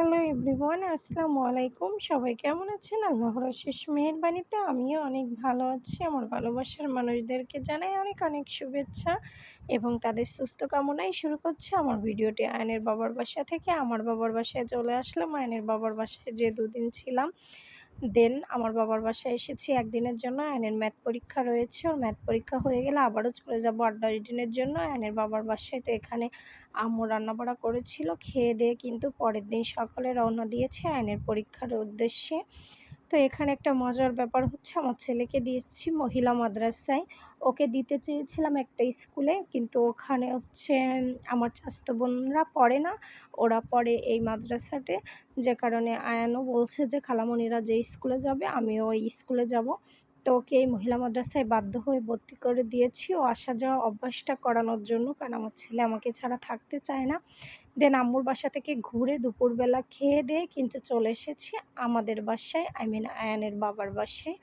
Hello everyone, আসসালামু আলাইকুম। সবাই কেমন আছেন? আল্লাহর শেষ মেহেরবানিতে আমিও অনেক ভালো আছি। আমার ভালোবাসার মানুষদেরকে জানাই অনেক অনেক শুভেচ্ছা এবং তাদের সুস্থ কামনাই শুরু করছে। আমার ভিডিওটি আয়নের বাবার বাসা থেকে আমার বাবার বাসায় চলে আসলাম। আয়নের বাবার বাসায় যে দুদিন ছিলাম দেন আমার বাবার বাসায় এসেছি একদিনের জন্য। আয়নের ম্যাথ পরীক্ষা রয়েছে। ওর ম্যাথ পরীক্ষা হয়ে গেলে আবারও চলে যাব আট দশ দিনের জন্য। আয়নের বাবার বাসায় তো এখানে আম্মু রান্নাবাড়া করেছিল। খেয়ে দেয়ে কিন্তু পরের দিন সকালে রওনা দিয়েছে আয়নের পরীক্ষার উদ্দেশ্যে। তো এখানে একটা মজার ব্যাপার হচ্ছে, আমার ছেলেকে দিয়েছি মহিলা মাদ্রাসায়। ওকে দিতে চেয়েছিলাম একটা স্কুলে, কিন্তু ওখানে হচ্ছে আমার চাস্তো বোনরা পড়ে না। ওরা পড়ে এই মাদ্রাসাতে, যে কারণে আয়ানও বলছে যে, খালামণিরা যে স্কুলে যাবে, আমিও ওই স্কুলে যাব। তো ওকে এই মহিলা মাদ্রাসায় বাধ্য হয়ে ভর্তি করে দিয়েছি। ও আসা যাওয়া অভ্যাসটা করানোর জন্য, কারণ আমার ছেলে আমাকে ছাড়া থাকতে চায় না। দেন আম্মুর বাসা থেকে ঘুরে দুপুরবেলা খেয়ে দিয়ে কিন্তু চলে এসেছি আমাদের বাসায় আই মিন আয়ানের বাবার বাসায়।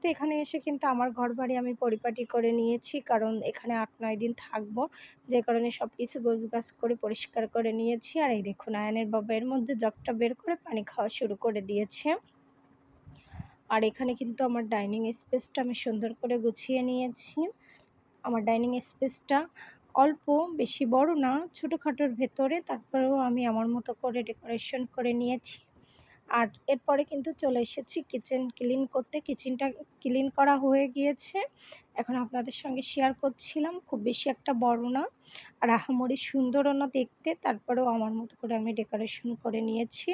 তো এখানে এসে কিন্তু আমার ঘর বাড়ি আমি পরিপাটি করে নিয়েছি, কারণ এখানে আট নয় দিন থাকব। যে কারণে সব কিছু গাছ করে পরিষ্কার করে নিয়েছি। আর এই দেখুন আয়নের বাবা এর মধ্যে জগটা বের করে পানি খাওয়া শুরু করে দিয়েছে। আর এখানে কিন্তু আমার ডাইনিং স্পেসটা আমি সুন্দর করে গুছিয়ে নিয়েছি। আমার ডাইনিং স্পেসটা অল্প, বেশি বড় না, ছোটোখাটোর ভেতরে তারপরেও আমি আমার মতো করে ডেকোরেশন করে নিয়েছি। আর এরপরে কিন্তু চলে এসেছি কিচেন ক্লিন করতে। কিচেনটা ক্লিন করা হয়ে গিয়েছে। এখন আপনাদের সঙ্গে শেয়ার করছিলাম। খুব বেশি একটা বড় না, আর আহামরি সুন্দরও না দেখতে। তারপরেও আমার মতো করে আমি ডেকোরেশন করে নিয়েছি।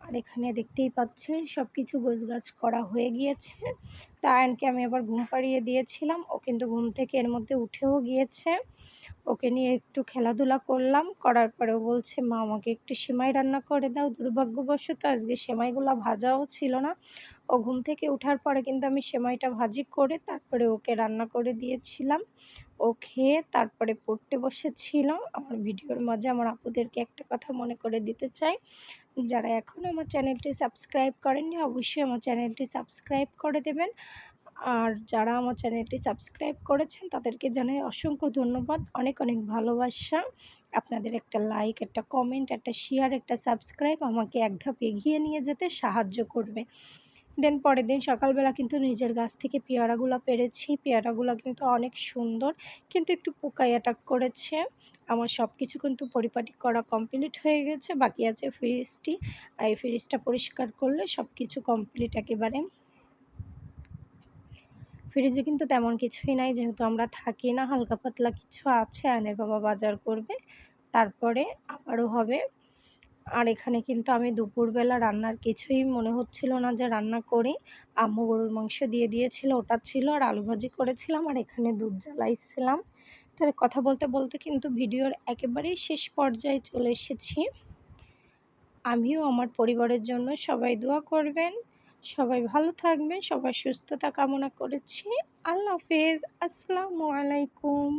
আর এখানে দেখতেই পাচ্ছেন সব কিছু গাছ করা হয়ে গিয়েছে। তা আয়নকে আমি আবার ঘুম পাড়িয়ে দিয়েছিলাম। ও কিন্তু ঘুম থেকে এর মধ্যে উঠেও গিয়েছে। ওকে নিয়ে একটু খেলাধুলা করলাম। করার পরে ও বলছে, মা, আমাকে একটু সেমাই রান্না করে দাও। দুর্ভাগ্যবশত আজকে সেমাইগুলো ভাজাও ছিল না। ও ঘুম থেকে ওঠার পরে কিন্তু আমি সেমাইটা ভাজি করে তারপরে ওকে রান্না করে দিয়েছিলাম। ও খেয়ে তারপরে পড়তে বসেছিল আমার ভিডিওর মাঝে আমার আপুদেরকে একটা কথা মনে করে দিতে চাই। যারা এখনও আমার চ্যানেলটি সাবস্ক্রাইব করেননি, অবশ্যই আমার চ্যানেলটি সাবস্ক্রাইব করে দেবেন। আর যারা আমার চ্যানেলটি সাবস্ক্রাইব করেছেন, তাদেরকে জানাই অসংখ্য ধন্যবাদ। অনেক অনেক ভালোবাসা। আপনাদের একটা লাইক, একটা কমেন্ট, একটা শেয়ার, একটা সাবস্ক্রাইব আমাকে এক ধাপ এগিয়ে নিয়ে যেতে সাহায্য করবে। দেন পরের দিন সকালবেলা কিন্তু নিজের গাছ থেকে পেয়ারাগুলো পেরেছি। পেয়ারাগুলো কিন্তু অনেক সুন্দর, কিন্তু একটু পোকায় অ্যাটাক করেছে। আমার সব কিছু কিন্তু পরিপাটি করা কমপ্লিট হয়ে গেছে, বাকি আছে ফ্রিজটি আর এই ফ্রিজটা পরিষ্কার করলে সব কিছু কমপ্লিট একেবারে। ফ্রিজে কিন্তু তেমন কিছুই নাই, যেহেতু আমরা থাকি না, হালকা পাতলা কিছু আছে আনের বাবা বাজার করবে। তারপরে আবারও হবে আর এখানে কিন্তু আমি দুপুরবেলা রান্নার কিছুই মনে হচ্ছিল না যে রান্না করি। আম্মু গরুর মাংস দিয়ে দিয়েছিল, ওটা ছিল, আর আলু ভাজি করেছিলাম, আর এখানে দুধ জ্বালাইছিলাম। তাহলে কথা বলতে বলতে কিন্তু ভিডিওর একেবারেই শেষ পর্যায়ে চলে এসেছি। আমিও আমার পরিবারের জন্য সবাই দোয়া করবেন, সবাই ভালো থাকবেন, সবাই সুস্থতা কামনা করেছি। আল্লাহ হাফেজ, আসসালামু আলাইকুম।